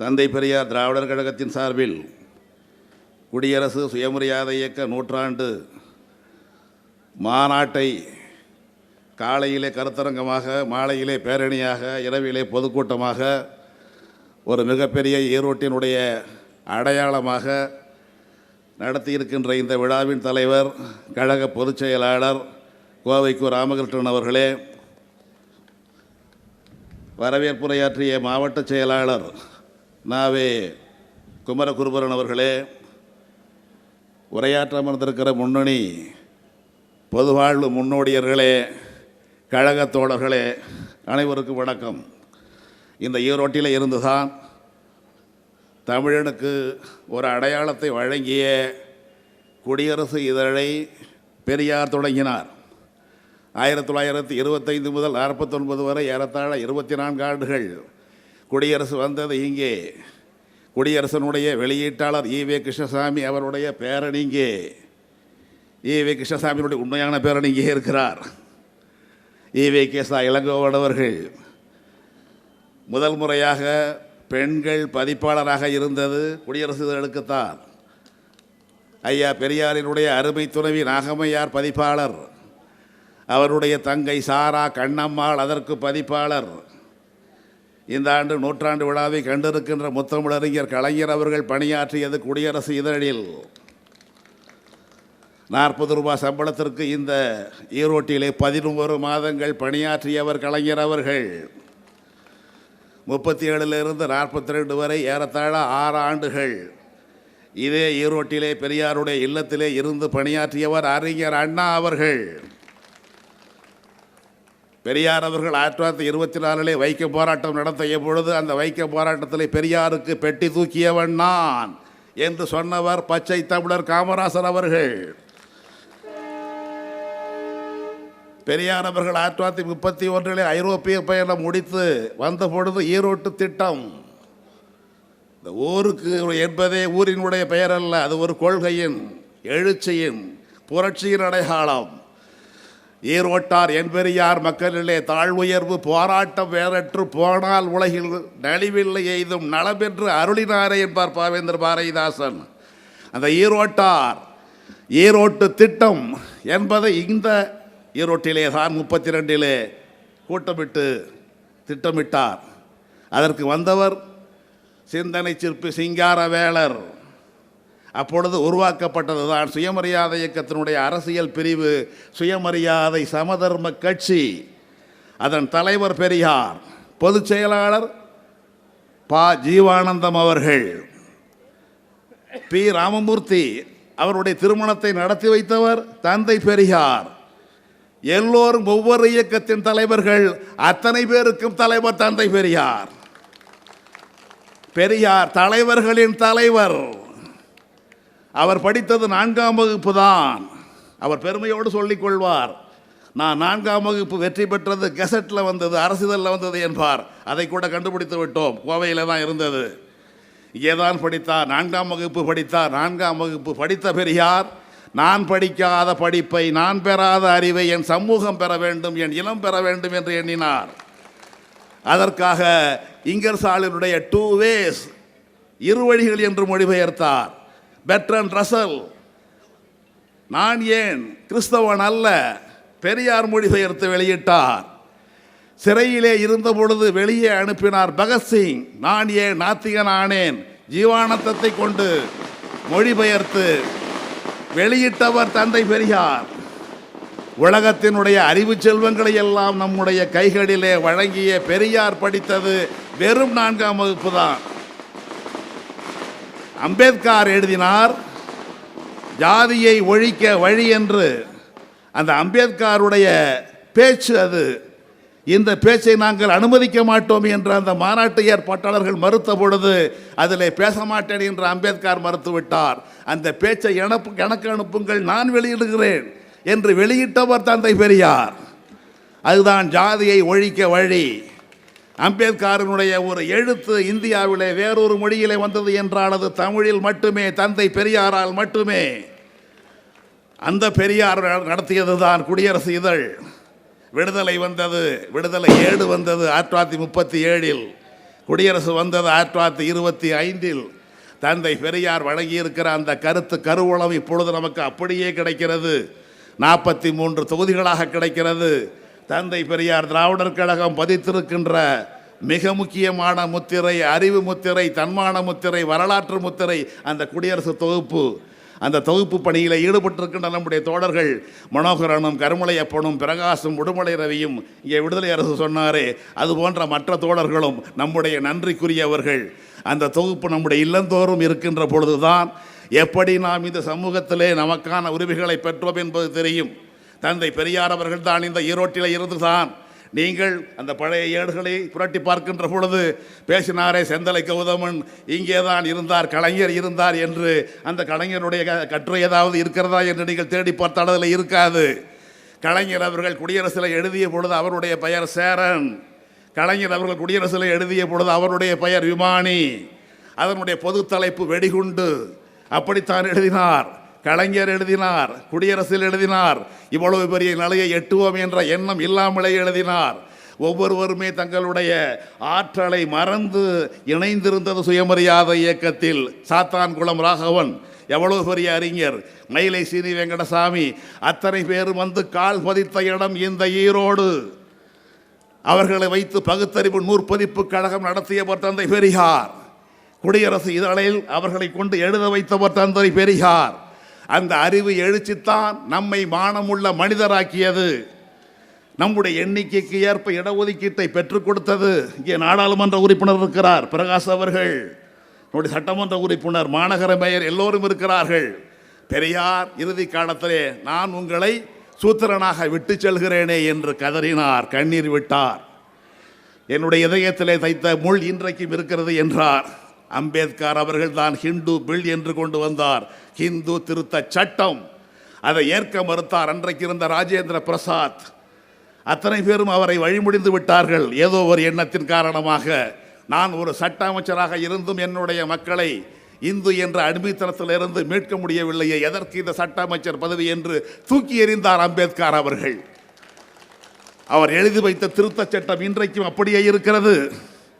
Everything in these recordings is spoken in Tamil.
தந்தை பெரியார் திராவிடர் கழகத்தின் சார்பில் குடியரசு சுயமரியாதை இயக்க நூற்றாண்டு மாநாட்டை காலையிலே கருத்தரங்கமாக மாலையிலே பேரணியாக இரவிலே பொதுக்கூட்டமாக ஒரு மிகப்பெரிய ஈரோட்டினுடைய அடையாளமாக நடத்தியிருக்கின்ற இந்த விழாவின் தலைவர் கழக பொதுச் செயலாளர் கோவைக்கு ராமகிருஷ்ணன் அவர்களே வரவேற்புரையாற்றிய மாவட்ட செயலாளர் நாவே குமரகுருபரன் அவர்களே உரையாற்றமர்ந்திருக்கிற முன்னணி பொதுவாழ்வு முன்னோடியர்களே கழகத் தோழர்களே அனைவருக்கும் வணக்கம். இந்த ஈரோட்டில் இருந்துதான் தமிழனுக்கு ஒரு அடையாளத்தை வழங்கிய குடியரசு இதழை பெரியார் தொடங்கினார். ஆயிரத்தி தொள்ளாயிரத்தி இருபத்தைந்து முதல் நாற்பத்தொன்பது வரை ஏறத்தாழ இருபத்தி நான்கு ஆண்டுகள் குடியரசு வந்தது இங்கே. குடியரசனுடைய வெளியீட்டாளர் ஈவே கிருஷ்ணசாமி அவருடைய பேரணிங்கே இ. வே. கிருஷ்ணசாமியினுடைய உண்மையான பேரணிங்கே இருக்கிறார். இ. வே. கேசா இளங்கோவன் அவர்கள். முதல் முறையாக பெண்கள் பதிப்பாளராக இருந்தது. குடியரசு இதழுக்குத்தான் ஐயா பெரியாரினுடைய அருமை துணைவி நாகமையார் பதிப்பாளர். அவருடைய தங்கை சாரா கண்ணம்மாள் அதற்கு பதிப்பாளர். இந்த ஆண்டு நூற்றாண்டு விழாவை கண்டிருக்கின்ற முத்தமிழறிஞர் கலைஞர் அவர்கள் பணியாற்றியது குடியரசு இதழில். நாற்பது ரூபாய் சம்பளத்திற்கு இந்த ஈரோட்டிலே பதினொரு மாதங்கள் பணியாற்றியவர் கலைஞர் அவர்கள். முப்பத்தி ஏழிலிருந்து நாற்பத்தி ரெண்டு வரை ஏறத்தாழ ஆறு ஆண்டுகள். இதே ஈரோட்டிலே பெரியாருடைய இல்லத்திலே இருந்து பணியாற்றியவர் அறிஞர் அண்ணா அவர்கள். பெரியார் அவர்கள் ஆயிரத்தி தொள்ளாயிரத்தி இருபத்தி நாலிலே வைக்க போராட்டம் நடத்திய பொழுது அந்த வைக்க போராட்டத்தில் பெரியாருக்கு பெட்டி தூக்கியவன் நான் என்று சொன்னவர் பச்சை தமிழர் காமராசர் அவர்கள். பெரியார் அவர்கள் ஆயிரத்தி தொள்ளாயிரத்தி முப்பத்தி ஒன்றிலே ஐரோப்பிய பயணம் முடித்து வந்த பொழுது ஈரோட்டு திட்டம். இந்த ஊருக்கு என்பதே ஊரினுடைய பெயர் அல்ல அது ஒரு கொள்கையின் எழுச்சியின் புரட்சியின் அடையாளம். ஈரோட்டார் என்பெரியார் மக்களிலே தாழ்வுயர்வு போராட்டம் வேறற்று போனால் உலகில் நலிவில்லை எய்தும் நலமென்று அருளினாரே என்பார் பாவேந்தர் பாரதிதாசன். அந்த ஈரோட்டார் ஈரோட்டு திட்டம் என்பதை இந்த ஈரோட்டிலே தான் முப்பத்தி ரெண்டிலே கூட்டமிட்டு திட்டமிட்டார். அதற்கு வந்தவர் சிந்தனை சிற்பி சிங்காரவேலர். அப்பொழுது உருவாக்கப்பட்டது தான். சுயமரியாதை இயக்கத்தினுடைய அரசியல் பிரிவு சுயமரியாதை சமதர்ம கட்சி. அதன் தலைவர் பெரியார் பொதுச் செயலாளர் பா. ஜீவானந்தம் அவர்கள் பி. ராமமூர்த்தி அவருடைய திருமணத்தை நடத்தி வைத்தவர் தந்தை பெரியார். எல்லோரும் ஒவ்வொரு இயக்கத்தின் தலைவர்கள் அத்தனை பேருக்கும் தலைவர் தந்தை பெரியார். பெரியார் தலைவர்களின் தலைவர். அவர் படித்தது நான்காம் வகுப்பு தான். அவர் பெருமையோடு சொல்லிக்கொள்வார் நான் நான்காம் வகுப்பு வெற்றி பெற்றது கெசட்டில் வந்தது அரசிதழில் வந்தது என்பார். அதை கூட கண்டுபிடித்து விட்டோம். கோவையில் தான் இருந்தது. இங்கே தான் படித்தார். நான்காம் வகுப்பு படித்தார். நான்காம் வகுப்பு படித்த பெரியார் நான் படிக்காத படிப்பை நான் பெறாத அறிவை என் சமூகம் பெற வேண்டும் என் இனம் பெற வேண்டும் என்று எண்ணினார். அதற்காக இங்கர்சாலினுடைய டூ வேஸ் இரு வழிகள் என்று மொழிபெயர்த்தார். பெட்ரன் ரசல் நான் ஏன் கிறிஸ்தவன் அல்ல? பெரியார் மொழிபெயர்த்து வெளியிட்டார். சிறையிலே இருந்த பொழுது வெளியே அனுப்பினார் பகத்சிங் நான் ஏன் நாத்திகன் ஆனேன்? ஜீவானந்தத்தை கொண்டு மொழிபெயர்த்து வெளியிட்டவர் தந்தை பெரியார். உலகத்தினுடைய அறிவு செல்வங்களை எல்லாம் நம்முடைய கைகளிலே வழங்கிய பெரியார் படித்தது வெறும் நான்காம் வகுப்பு தான். அம்பேத்கர் எழுதினார் ஜாதியை ஒழிக்க வழி என்று. அந்த அம்பேத்கருடைய பேச்சு அது. இந்த பேச்சை நாங்கள் அனுமதிக்க மாட்டோம் என்று அந்த மாநாட்டு ஏற்பாட்டாளர்கள் மறுத்த பொழுது அதில் பேச மாட்டேன் என்று அம்பேத்கர் மறுத்துவிட்டார். அந்த பேச்சை எனக்கு எனக்கு அனுப்புங்கள் நான் வெளியிடுகிறேன் என்று வெளியிட்டவர் தந்தை பெரியார். அதுதான் ஜாதியை ஒழிக்க வழி அம்பேத்கரனுடைய ஒரு எழுத்து இந்தியாவிலே வேறொரு மொழியிலே வந்தது என்றால் அது தமிழில் மட்டுமே தந்தை பெரியாரால் மட்டுமே. அந்த பெரியார் நடத்தியது தான் குடியரசு இதழ். விடுதலை வந்தது விடுதலை ஏடு வந்தது ஆயிரத்தி தொள்ளாயிரத்தி முப்பத்தி ஏழில். குடியரசு வந்தது ஆயிரத்தி தொள்ளாயிரத்தி இருபத்தி ஐந்தில். தந்தை பெரியார் வழங்கியிருக்கிற அந்த கருத்து கருவூலம் இப்பொழுது நமக்கு அப்படியே கிடைக்கிறது. நாற்பத்தி மூன்று தொகுதிகளாக கிடைக்கிறது. தந்தை பெரியார் திராவிடர் கழகம் பதித்திருக்கின்ற மிக முக்கியமான முத்திரை அறிவு முத்திரை தன்மான முத்திரை வரலாற்று முத்திரை அந்த குடியரசு தொகுப்பு. அந்த தொகுப்பு பணியில் ஈடுபட்டிருக்கின்ற நம்முடைய தோழர்கள் மனோகரனும் கருமலையப்பனும் பிரகாசும் உடுமலை ரவியும் இங்கே விடுதலை அரசு சொன்னாரே. அது போன்ற மற்ற தோழர்களும் நம்முடைய நன்றிக்குரியவர்கள். அந்த தொகுப்பு நம்முடைய இல்லந்தோறும் இருக்கின்ற பொழுதுதான் எப்படி நாம் இந்த சமூகத்திலே நமக்கான உரிமைகளை பெற்றோம் என்பது தெரியும். தந்தை பெரியார் அவர்கள் தான் இந்த ஈரோட்டில் இருந்துதான். நீங்கள் அந்த பழைய ஏடுகளை புரட்டி பார்க்கின்ற பொழுது பேசினாரே செந்தலை கௌதமன் இங்கே தான் இருந்தார் கலைஞர் இருந்தார் என்று. அந்த கலைஞருடைய க- கட்டுரை ஏதாவது இருக்கிறதா என்று நீங்கள் தேடி பார்த்தால் அதில் இருக்காது. கலைஞர் அவர்கள் குடியரசில் எழுதிய பொழுது அவருடைய பெயர் சேரன். கலைஞர் அவர்கள் குடியரசில் எழுதிய பொழுது அவருடைய பெயர் விமானி. அதனுடைய பொது தலைப்பு வெடிகுண்டு. அப்படித்தான் எழுதினார். கலைஞர் எழுதினார் குடியரசில் எழுதினார் இவ்வளவு பெரிய நிலையை எட்டுவோம் என்ற எண்ணம் இல்லாமலே எழுதினார். ஒவ்வொருவருமே தங்களுடைய ஆற்றலை மறந்து இணைந்திருந்தது சுயமரியாதை இயக்கத்தில் சாத்தான்குளம் ராகவன். எவ்வளவு பெரிய அறிஞர். மயிலை சீனி வெங்கடசாமி அத்தனை பேரும் வந்து கால் பதித்த இடம் இந்த ஈரோடு. அவர்களை வைத்து பகுத்தறிவு நூற்பதிப்பு கழகம் நடத்தியவர் தந்தை பெரியார். குடியரசு இதழில் அவர்களை கொண்டு எழுத வைத்தவர் தந்தை பெரியார். அந்த அறிவு எழுச்சித்தான் நம்மை மானமுள்ள மனிதராக்கியது. நம்முடைய எண்ணிக்கைக்கு ஏற்ப இடஒதுக்கீட்டை பெற்றுக் கொடுத்தது இங்கே நாடாளுமன்ற உறுப்பினர் இருக்கிறார் பிரகாஷ் அவர்கள். நம்முடைய சட்டமன்ற உறுப்பினர் மாநகர மேயர் எல்லோரும் இருக்கிறார்கள். பெரியார் இறுதி காலத்திலே நான் உங்களை சூத்திரனாக விட்டு செல்கிறேனே என்று கதறினார் கண்ணீர் விட்டார். என்னுடைய இதயத்திலே தைத்த முள் இன்றைக்கும் இருக்கிறது என்றார். அம்பேத்கர் அவர்கள் தான் ஹிந்து பில் என்று கொண்டு வந்தார். ஹிந்து திருத்த சட்டம். அதை ஏற்க மறுத்தார் அன்றைக்கு இருந்த ராஜேந்திர பிரசாத். அத்தனை பேரும் அவரை வழிமுடிந்து விட்டார்கள். ஏதோ ஒரு எண்ணத்தின் காரணமாக. நான் ஒரு சட்ட அமைச்சராக இருந்தும் என்னுடைய மக்களை இந்து என்ற அடிமைத்தனத்திலிருந்து மீட்க முடியவில்லையே. எதற்கு இந்த சட்ட அமைச்சர் பதவி என்று தூக்கி எறிந்தார் அம்பேத்கர் அவர்கள். அவர் எழுதி வைத்த திருத்தச் சட்டம் இன்றைக்கும் அப்படியே இருக்கிறது.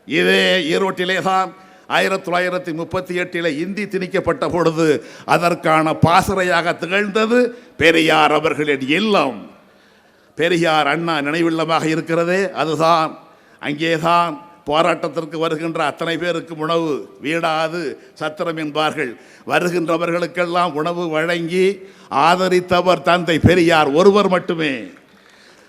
இதே ஈரோட்டிலே தான் ஆயிரத்தி தொள்ளாயிரத்தி முப்பத்தி எட்டில் இந்தி திணிக்கப்பட்ட பொழுது அதற்கான பாசறையாக திகழ்ந்தது பெரியார் அவர்களின் இல்லம். பெரியார் அண்ணா நினைவில்லமாக இருக்கிறதே அதுதான். அங்கேதான் போராட்டத்திற்கு வருகின்ற அத்தனை பேருக்கு உணவு வீடாது சத்திரம் என்பார்கள். வருகின்றவர்களுக்கெல்லாம் உணவு வழங்கி ஆதரித்தவர் தந்தை பெரியார் ஒருவர் மட்டுமே.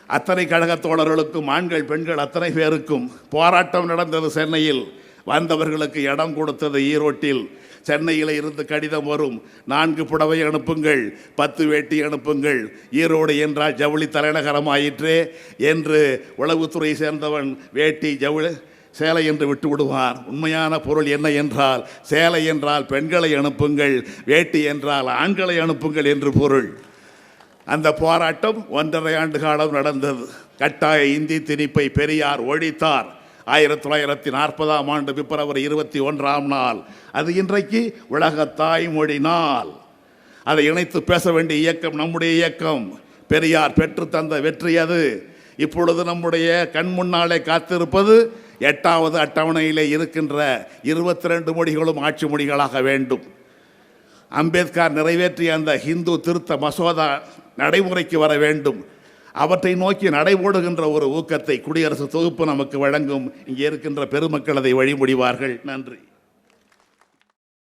அத்தனை கழகத் தோழர்களுக்கும் ஆண்கள் பெண்கள் அத்தனை பேருக்கும் போராட்டம் நடந்தது சென்னையில். வந்தவர்களுக்கு இடம் கொடுத்தது ஈரோட்டில். சென்னையில் இருந்து கடிதம் வரும். நான்கு புடவை அனுப்புங்கள் பத்து வேட்டி அனுப்புங்கள். ஈரோடு என்றால் ஜவுளி தலைநகரமாயிற்றே என்று உளவுத்துறை சேர்ந்தவன் வேட்டி ஜவுளி சேலை என்று விட்டு விடுவார். உண்மையான பொருள் என்ன என்றால் சேலை என்றால் பெண்களை அனுப்புங்கள் வேட்டி என்றால் ஆண்களை அனுப்புங்கள் என்று பொருள். அந்த போராட்டம் ஒன்றரை ஆண்டு காலம் நடந்தது. கட்டாய இந்தி திணிப்பை பெரியார் ஒழித்தார். ஆயிரத்தி தொள்ளாயிரத்தி நாற்பதாம் ஆண்டு பிப்ரவரி இருபத்தி ஒன்றாம் நாள். அது இன்றைக்கு உலக தாய்மொழி நாள் அதை இணைத்து பேச வேண்டிய இயக்கம் நம்முடைய இயக்கம். பெரியார் பெற்று தந்த வெற்றி அது. இப்பொழுது நம்முடைய கண் முன்னாலே காத்திருப்பது எட்டாவது அட்டவணையிலே இருக்கின்ற இருபத்தி ரெண்டு மொழிகளும் ஆட்சி மொழிகளாக வேண்டும். அம்பேத்கர் நிறைவேற்றிய அந்த ஹிந்து திருத்த மசோதா நடைமுறைக்கு வர வேண்டும். அவற்றை நோக்கி நடைபோடுகின்ற ஒரு ஊக்கத்தை குடியரசு தொகுப்பு நமக்கு வழங்கும். இங்கே இருக்கின்ற பெருமக்கள் அதை வழிமுடிவார்கள் நன்றி.